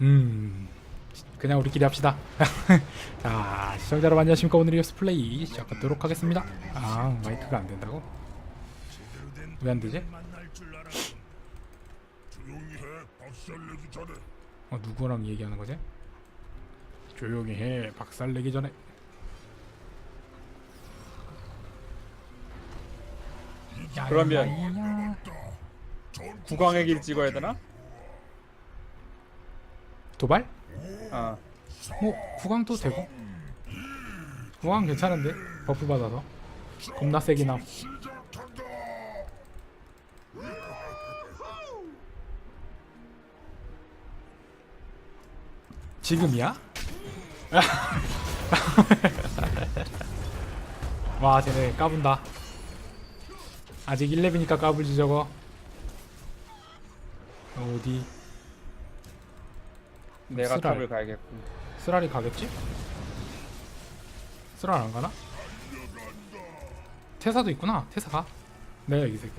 음 그냥 우리끼리 합시다 자 시청자 여러분 안녕하십니까 오늘 이어스 플레이 시작하도록 하겠습니다 아 마이크가 안 된다고? 왜 안 되지? 조용히 해. 박살내기 전에. 어 누구랑 얘기하는 거지? 조용히 해 박살 내기 전에 야, 그러면. 국왕의 길 찍어야 되나? 도발? 아. 뭐 구강도 되고? 구강 괜찮은데? 버프 받아서? 겁나 세긴 함 지금이야? 와 쟤네 까분다. 아직 1렙이니까 까불지 저거. 어디 내가 쓰랄. 탑을 가야겠군 쓰라리 가겠지? 쓰랄 안 가나? 태사도 있구나. 태사 가. 내가 있을게.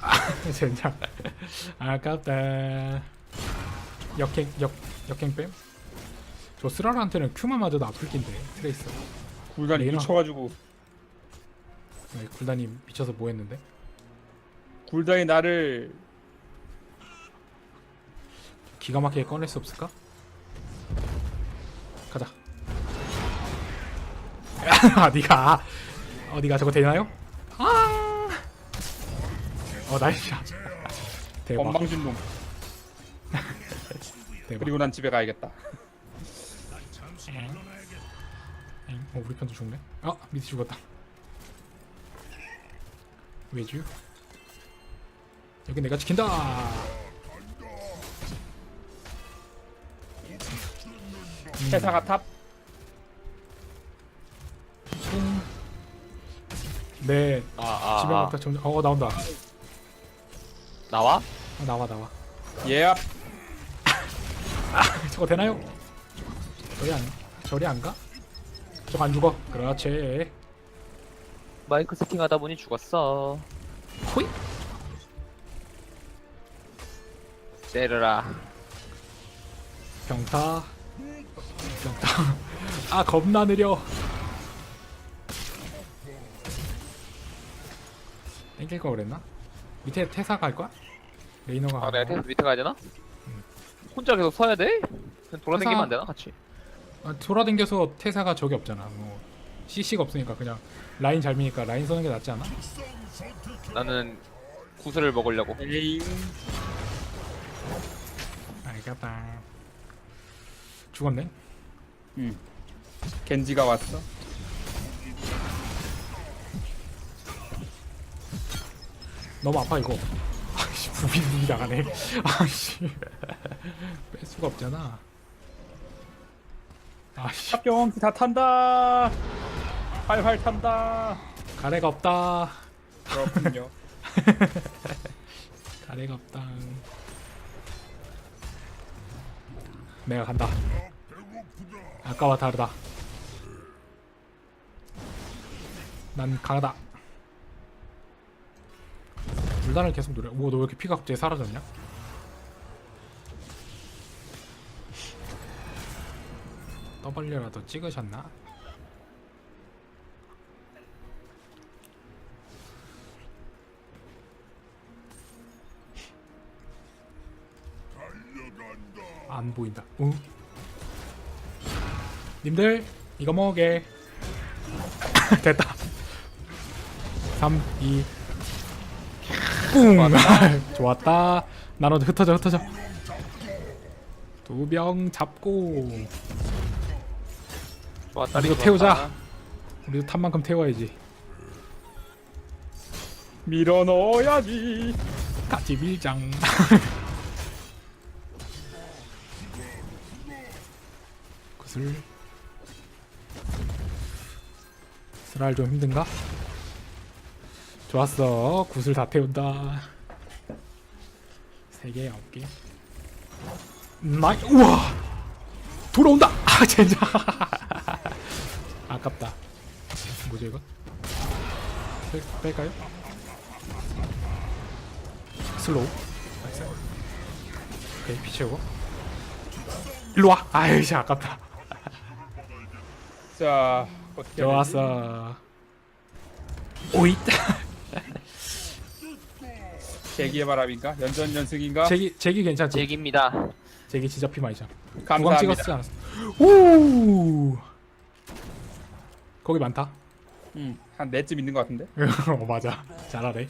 아, 젠장. 아깝다. 역행 역 역행 뺨. 저 쓰라르한테는 큐만 맞아도 아플 낀데 트레이스. 굴단이 레이나. 미쳐가지고 네, 굴단이 미쳐서 뭐 했는데? 굴단이 나를 기가 막히게 꺼낼 수 없을까? 가자. 어디가? 어디가 저거 되나요? 아! 어 나이스샷. 대박. 건방진 놈 대박. 그리고 난 집에 가야겠다 엥? 어 우리 편도 죽네. 아 미드 죽었다. 왜죠? 여기 내가 지킨다. 태사가 탑네 아, 아, 집에 아. 갔다 점점 어 나온다. 나와? 어, 나와 나와. 예압 저거 되나요? 저리 안 저리 안 가? 저거 안 죽어. 그렇지. 마이크 세팅하다 보니 죽었어. 호이. 때려라. 병타. 병타. 아 겁나 느려. 땡길 거 그랬나? 밑에 태사 갈 거야? 레이너가 아, 갈 내가 거야? 밑에 가야 되나? 혼자 계속 서야 돼? 그냥 돌아다니면 안 되나 같이? 아, 돌아댕겨서 태사가 적이 없잖아. 뭐 CC가 없으니까 그냥 라인 잘 미니까 라인 서는 게 낫지 않아? 나는 구슬을 먹으려고. 에잉 알겠다. 죽었네. 응 겐지가 왔어 너무 아파 이거. 아씨 부비부비 나가네. 아씨 뺄 수가 없잖아. 아씨 합병 다 탄다 활활 탄다 가래가 없다. 그렇군요 가래가 없다. 내가 간다. 아까와 다르다. 난 강하다. 불단을 계속 노려. 오, 너왜 이렇게 피가 갑자기 사라졌냐? W라도 찍으셨나? 안 보인다. 어? 님들 이거 먹게. 됐다. 3, 2, 뿡! 좋았다. 나눠도 흩어져 흩어져. 두 병 잡고 좋았다. 우리도 태우자. 우리도 탄 만큼 태워야지. 밀어 넣어야지 같이 밀장. 슬. 스랄 좀 힘든가? 좋았어. 구슬 다 태운다. 세 개, 아홉 개. 나이, 우와! 돌아온다! 아, 젠장! 아깝다. 뭐지, 이거? 뺄, 뺄까요? 슬로우 나이스 오케이 피 채우고 일로 와 아이씨 아깝다 자 어떻게 해야 되지? 좋았어 오잇 제기의 바람인가? 연전 연승인가? 제기 제기 괜찮지 제기입니다. 제기 진짜 피 많이 차 구강 감사합니다. 찍었지 않았어 오 거기 많다 음, 한 네쯤 있는 것 같은데. 어 맞아 잘하네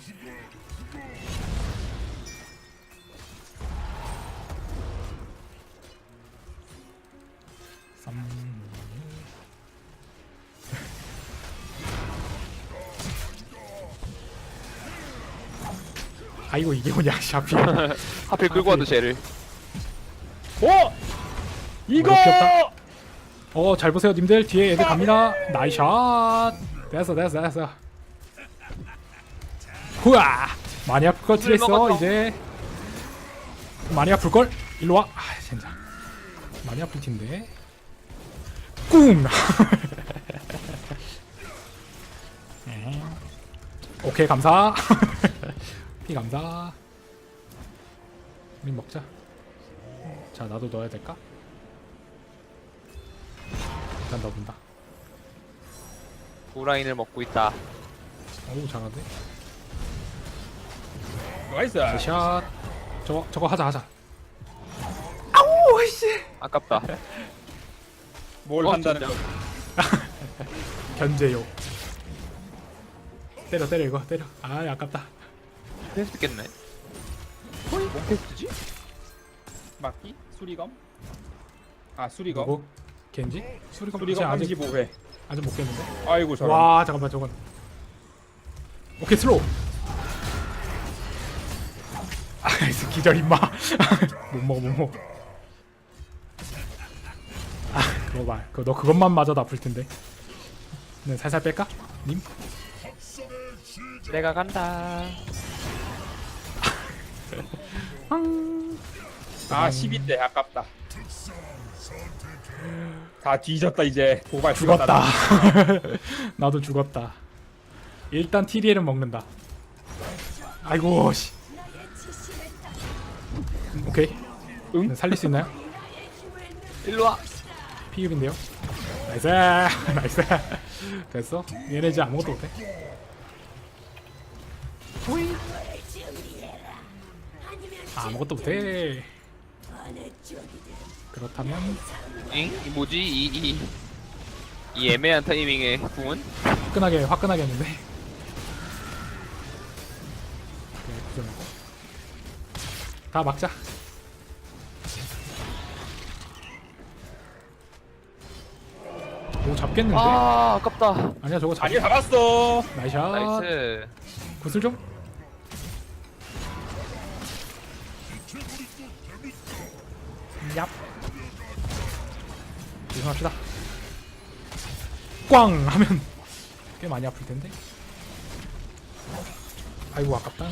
아이고 이게 뭐냐 샤피 하필 끌고 와도 쟤를. 오! 이거! 어렵다. 어잘 보세요 님들 뒤에 애들 갑니다 나이샷 됐어 됐어 됐어 후아 많이 아플 걸 트레이서 먹었어. 이제 많이 아플 걸 일로 와 아, 진짜 많이 아플 텐데 꿍 에. 오케이 감사 피 감사 우리 먹자 자 나도 넣어야 될까? 일단 넣어본다 우라인을 먹고 있다. 어우 잘하네 나이스. 샷 저거 저거 하자 하자 아깝다. 뭘 어, 한다는. 거. 견제요 때려 때려 이거 때려 아 아깝다 패스 겠네. 뭔 패스지? 막기? 수리검? 아 수리검. 누구? 겐지? 수리검 수리검 아직 35회. 아직 못 깼는데 아이고 저런. 와 잠깐만 저건 오케이 슬로우 아이스 기절 임마 못 먹어 못 먹어 아 그거 봐 그거 너 그것만 맞아도 아플 텐데 네 살살 뺄까? 님? 내가 간다. 아 10인데 아깝다. 다 뒤졌다 이제. 도발 죽었다 나도 죽었다 일단 TDL은 먹는다 아이고 씨 오케이 응? 네, 살릴 수 있나요? 일로 와. 피읍인데요. 나이스 나이스 됐어. 얘네 이제 아무것도 못해. 아무것도 못해. 그렇다면 잉? 이 뭐지? 이, 이, 이 애매한 타이밍에 궁은? 화끈하게 화끈하게 했는데. 오케이, 구경하고. 다 막자. 오 잡겠는데? 아, 아깝다. 아니야 저거 잡. 아니 잡았어. 나이샷. 나이스. 구슬 좀. 얍. 조심합시다. 꽝 하면 꽤 많이 아플 텐데. 아이고 아깝다.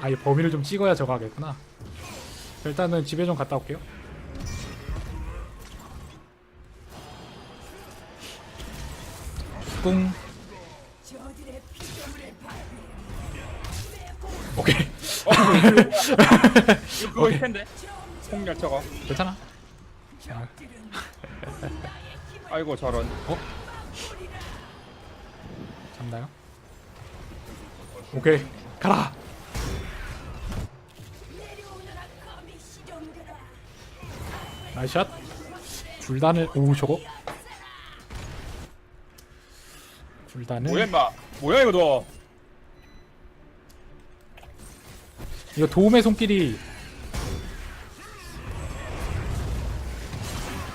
아이 범위를 좀 찍어야 저거 하겠구나. 일단은 집에 좀 갔다 올게요. 꿍. 오케이. 그거일 텐데. 폭렬 저거. 괜찮아. 자, 아이고 저런. 잡나요? 오케이. 가라. 나이샷. 줄단을 오 저거. 줄단을 뭐야 임마. 뭐야 이거 너. 이거 도움의 손길이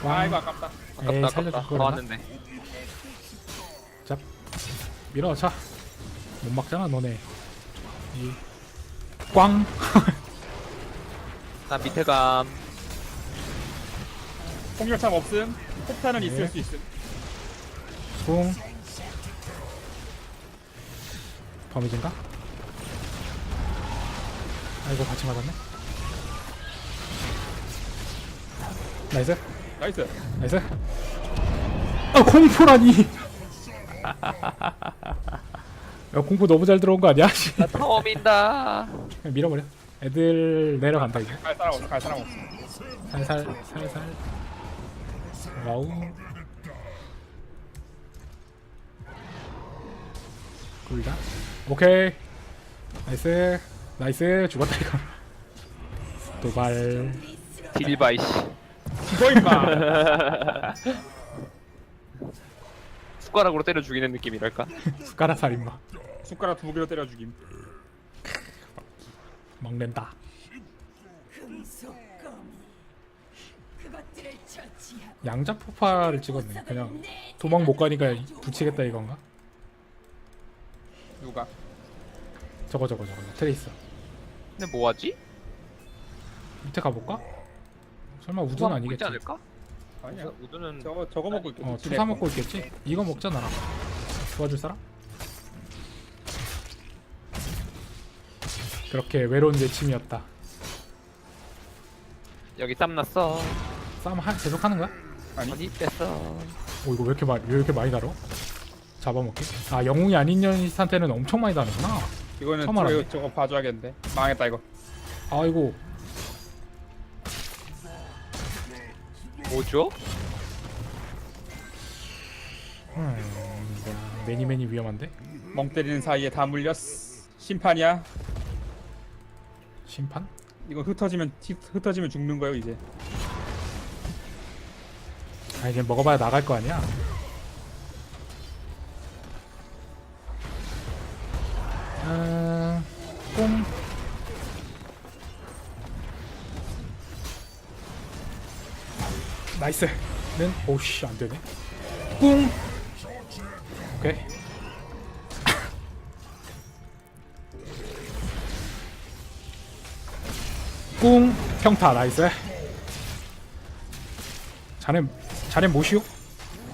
아이고 아깝다. 에이 아깝다, 살려줄 아깝다. 거나 나왔는데. 잡 밀어 차못 막잖아 너네 이 꽝! 난 밑에 감. 폭렬참 없음. 폭탄은 네. 있을 수 있음. 붕 범위진가? 아이고 같이 맞았네 나이스 나이스. 나이스 아 공포라니 야, 공포 너무 잘 들어온 거 아니야? 나 타워 민다. 그냥 밀어버려. 애들 내려간다 이제. 갈 사람 없어 갈 사람 없어 살살 살살. 와우. 굴다. 오케이. 나이스. 나이스. 죽었다 이거. 도발. 딜바 이 씨. 죽어 임마 숟가락으로 때려 죽이는 느낌이랄까? 숟가락 살인마. 숟가락 두 개로 때려 죽임 먹는다. 처치하고 양자 폭발을 찍었네. 그냥 도망 못 가니까 붙이겠다 이건가? 누가 저거 저거 저거 트레이서. 근데 뭐하지? 밑에 가볼까? 설마 우드는 아니겠지? 않을까? 아니야 우드는 저거 저거 먹고 있겠지 어. 투사 먹고 있겠지? 이거 먹자 나랑 도와줄 사람? 그렇게 외로운 내침이었다 여기 땀 났어. 싸움 하, 계속 하는 거야? 아니 뺐어. 오 이거 왜 이렇게 많이 왜 이렇게 많이 다뤄? 잡아먹기? 아 영웅이 아닌 년한테는 엄청 많이 다는구나 이거는 처음 저거, 알았네. 저거 봐줘야겠는데 망했다 이거 아이고 뭐죠? 음, 뭐야, 매니 매니 위험한데? 멍 때리는 사이에 다 물렸어 심판이야 심판? 이거 흩어지면 티- 흩어지면 죽는 거예요 이제 아 이제 먹어봐야 나갈 거 아니야? 음, 꽁. 나이스 는 오씨 안 되네. 꿍 오케이. 꿍 평타 나이스. 자네 자네 뭐시오?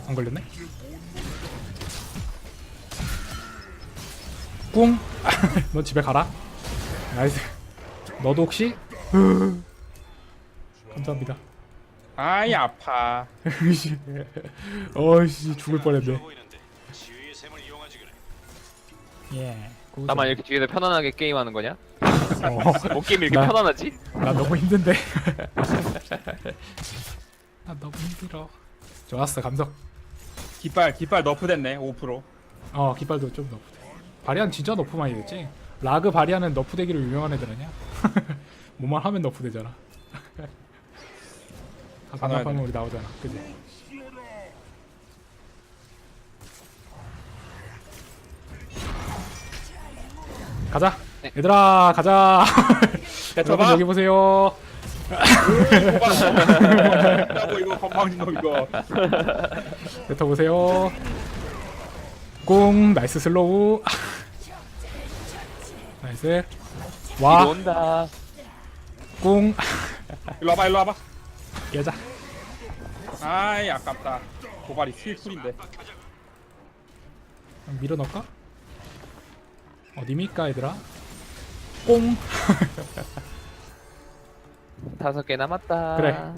안 걸렸네? 꿍! 너 집에 가라. 나이스. 너도 혹시? 감사합니다. 아이 아파 씨. 어이씨 죽을 뻔했네. 예. 굿. 나만 이렇게 뒤에서 편안하게 게임하는 거냐? 어, 뭐 게임 이렇게 나- 편안하지? 나 너무 힘든데. 나 너무 힘들어. 좋았어 감석. 깃발 깃발 너프 됐네 5%어 깃발도 좀 너프. 바리안 진짜 너프 많이 됐지. 라그 바리안은 너프 되기로 유명한 애들 아니야? 뭐만 하면 너프 되잖아. 다 반납하면 우리 나오잖아. 그지? 가자. 네. 얘들아 가자. 여러분 여기 보세요. 뭐 이거 건방진 놈 이거 뱉어 보세요. 꽁 나이스 슬로우. 나이스. 이리 와 온다. 꽁 일로 와봐 일로 와봐 깨자. 아이 아깝다 도발이 스위풀인데 밀어 넣을까? 어디입니까 얘들아? 꽁 다섯 개 남았다. 그래.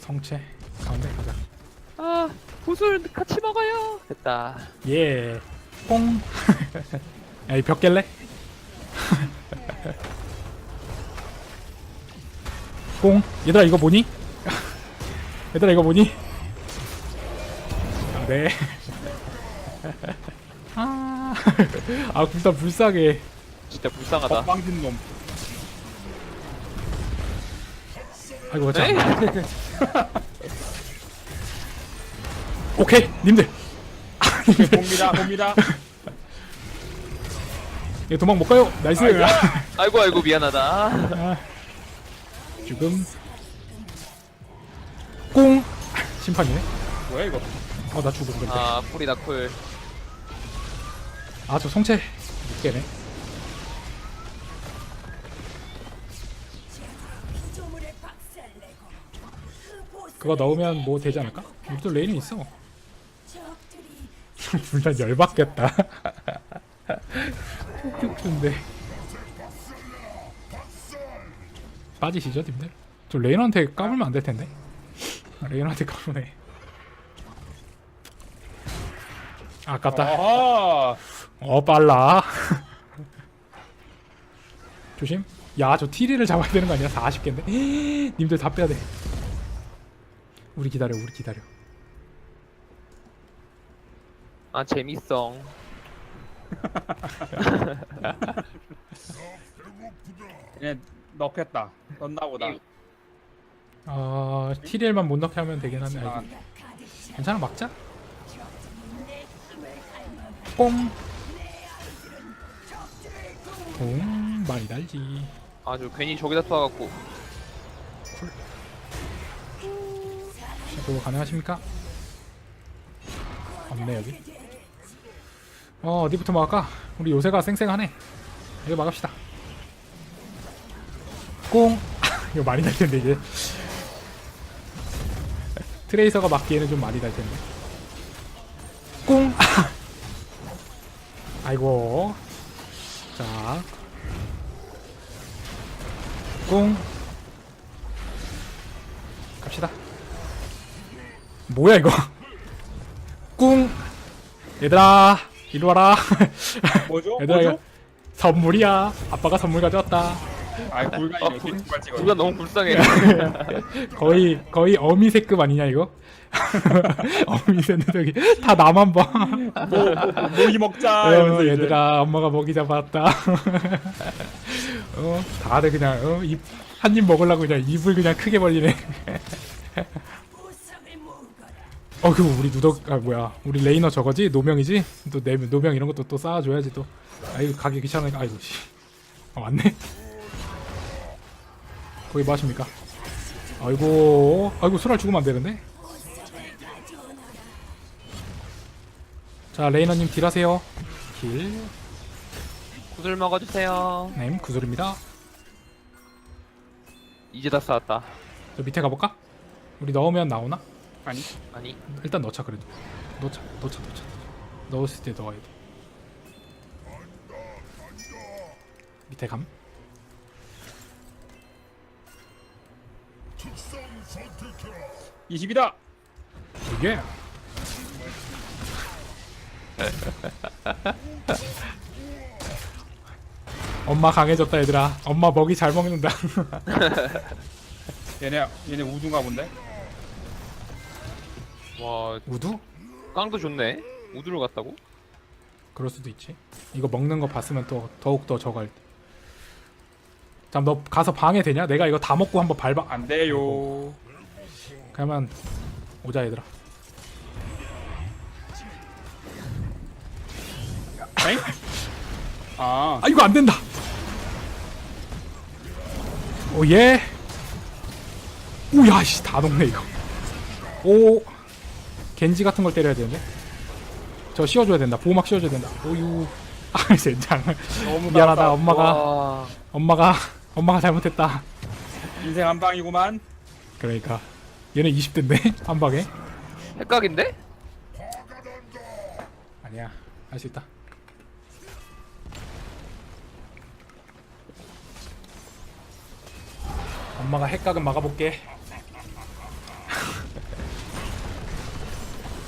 성체 가운데 가자. 아, 구슬 같이 먹어요. 됐다. 예. 꽁. 야이 벽 깰래? 꽁. 얘들아 이거 뭐니? 얘들아 이거 뭐니? 아, 네. 아, 아 불쌍 불쌍해. 진짜 불쌍하다. 건방진 놈 아이고 자. 네? 오케이 님들. 봅니다 봅니다 얘 도망 못 가요. 나이스. 아이고 아이고 미안하다. 지금 꽁 심판이네. 뭐야 이거 어나 죽은 건데. 아, 쿨이다 쿨. 아 저 성체 못 깨네. 그 그거 넣으면 뭐 되지 않을까? 우리도 레인은 있어. 불난 열받겠다. 툭툭인데 빠지시죠, 님들? 저 레인한테 까불면 안 될 텐데. 아, 레인한테 까불네. 아깝다. 아, 어 빨라. 조심. 야 저 티리를 잡아야 되는 거 아니야? 40개인데. 님들 다 빼야 돼. 우리 기다려. 우리 기다려. 아 재밌어 얘 넣겠다. 넣나 보다. 어 티리엘만 못 넣게 하면 되긴 하네. 아, 아이고. 괜찮아 막자. 뽕. 뽕 많이 달지. 아주 괜히 저기다 쏴갖고 그거 가능하십니까? 없네 여기. 어 어디부터 막을까? 우리 요새가 쌩쌩하네. 이거 막읍시다. 꽁. 이거 많이 달 텐데 이제. 트레이서가 막기에는 좀 많이 달 텐데. 꽁. 아이고. 자. 꽁. 갑시다. 뭐야 이거? 꿍. 얘들아, 이리 와라. 뭐죠? 얘들아 이거 뭐죠? 선물이야. 아빠가 선물 가져왔다. 아, 불가이네. 어떻게 두발 찍어? 누가 너무 불쌍해 거의 거의 어미새급 아니냐 이거? 어미새는 저기 다 나만 봐. 뭐, 뭐, 모기 먹자. 어, 이러면서 이제. 얘들아, 엄마가 먹이 잡았다. 어, 다들 그냥 어, 입 한 입 먹으려고 그냥 입을 그냥 크게 벌리네. 어, 그 우리 누덕 아 뭐야? 우리 레이너 저거지? 노명이지? 또 내 노명 이런 것도 또 쌓아줘야지 또. 아이고 가기 귀찮으니까 아이고 씨. 어, 왔네. 거기 뭐 하십니까? 아이고, 아이고 소랄 죽으면 안 되는데. 자 레이너님 딜하세요. 딜, 구슬 먹어주세요 네, 구슬입니다. 이제 다 쌓았다 저 밑에 가볼까? 우리 넣으면 나오나? 아니, 아니 일단 넣자 그래도. 넣자, 넣자, 넣자. 넣었을 때 넣어야 돼. 밑에 감. 특성 선택해라 20이다. 이게 엄마 강해졌다 얘들아 엄마 먹이 잘 먹는다 얘네, 얘네 우중가 본데? 와 우두? 깡도 좋네 우드로 갔다고? 그럴 수도 있지 이거 먹는 거 봤으면 또 더욱 더 저거 할때 잠너 가서 방해 되냐? 내가 이거 다 먹고 한번 밟아 안 돼요. 그러면 오자 얘들아 엥? 아, 아 이거 안 된다 오 예 오야 씨 다 녹네 이거 오 겐지 같은 걸 때려야 되는데? 저 씌워줘야 된다. 보호막 씌워줘야 된다. 오유. 아 젠장. 미안하다. 엄마가. 와. 엄마가 엄마가 잘못했다. 인생 한 방이구만. 그러니까. 얘는 20대인데? 한 방에? 핵각인데? 아니야. 할 수 있다. 엄마가 핵각은 막아볼게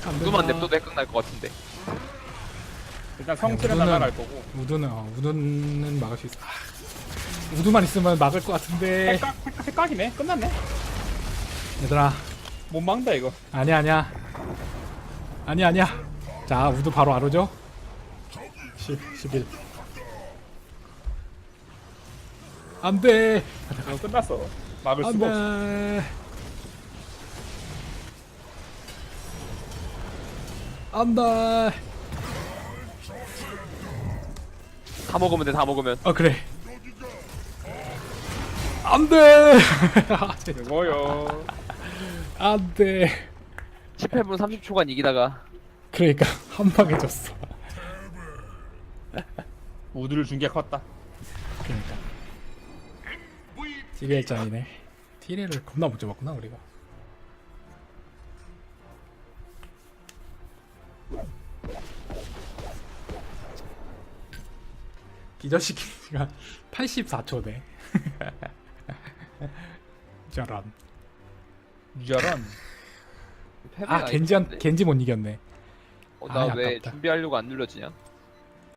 우드만. 냅둬도 핵각 날것 같은데 일단 우두는- 날아갈 거고. 우드는 어, 우드는 막을 수 있어 아, 우드만 있으면 막을 것 같은데 핵각, 핵각, 핵각이네. 끝났네. 얘들아 못 막는다, 이거. 아니야 아니야 아니야 아니야 자 우드 바로 아르죠 10 11 안돼 이거 끝났어. 막을 수가 없어. 안돼 안돼. 다 먹으면 돼 다 먹으면. 어 그래. 안돼. 이거요. 안돼. 18분 30초간 이기다가. 그러니까 한 방에 졌어. 우드를 준 게 컸다. 그러니까. TVL장이네. TV를 겁나 못 잡았구나 우리가 기절시키기가 84초네 저런 유저런. 아 겐지 한 겐지 못 이겼네 어, 아이, 나왜 아깝다. 준비하려고 안 눌러지냐?